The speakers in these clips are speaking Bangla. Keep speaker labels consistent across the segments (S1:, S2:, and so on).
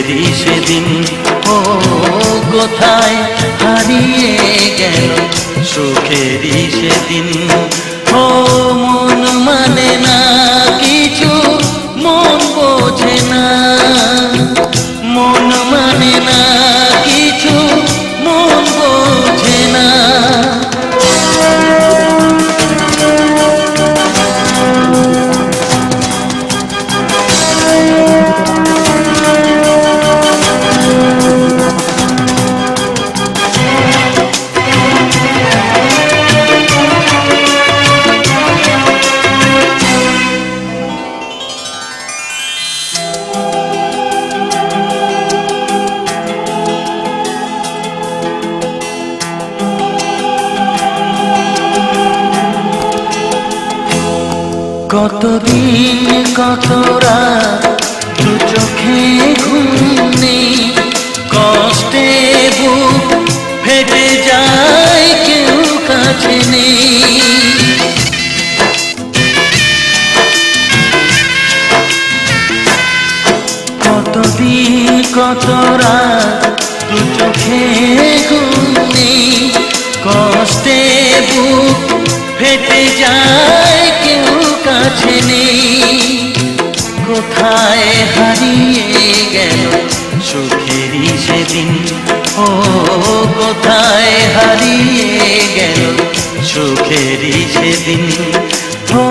S1: সুখেরই সেদিন ও কোথায় হারিয়ে গেল? সুখেরই সেদিন। কতদিন, কত রাত, দু চোখে ঘুম নেই কষ্টে বুক ফেটে যায়, কেউ কাছে নেই। কতদিন, কত রাত, দু চোখে ঘুম নেই কষ্টে বুক ফেটে যায় কোথায় হারিয়ে গেল সুখেরই সেদিন? ও কোথায় হারিয়ে গেল সুখেরই সেদিন? ও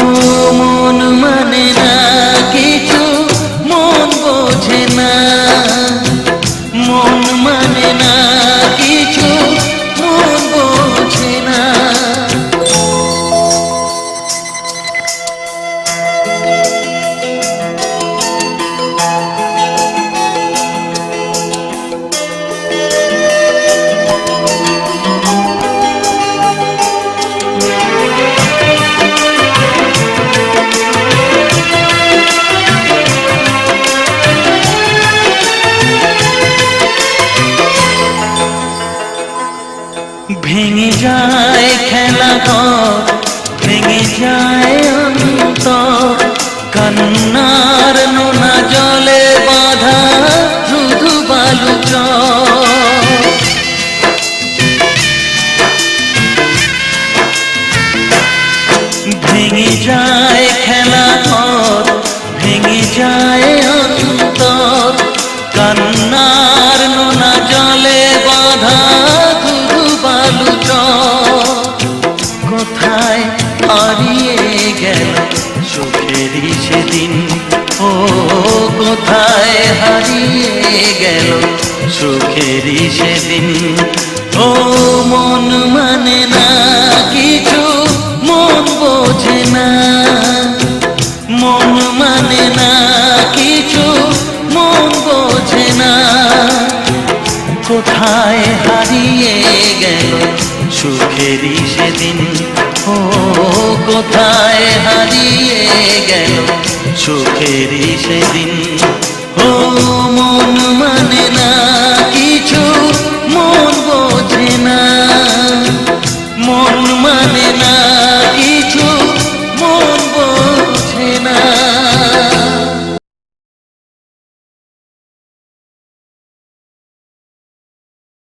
S1: যায় খেলা ঘর ভেঙে যায় অন্তর কান্নার নোনা জলে বাঁধা শুধু বালু। ভেঙে যায় খেলা ঘর ভেঙে যায় সুখেরই সেদিন, ও কোথায় হারিয়ে গেল? সুখেরই সেদিন, ও মন মানে না কিছু, মন বোঝে না। মন মানে না কিছু, মন বোঝে না। কোথায় হারিয়ে গেল? সুখেরই সেদিন, ও কোথায় হারিয়ে গেল? সুখেরই সেদিন ও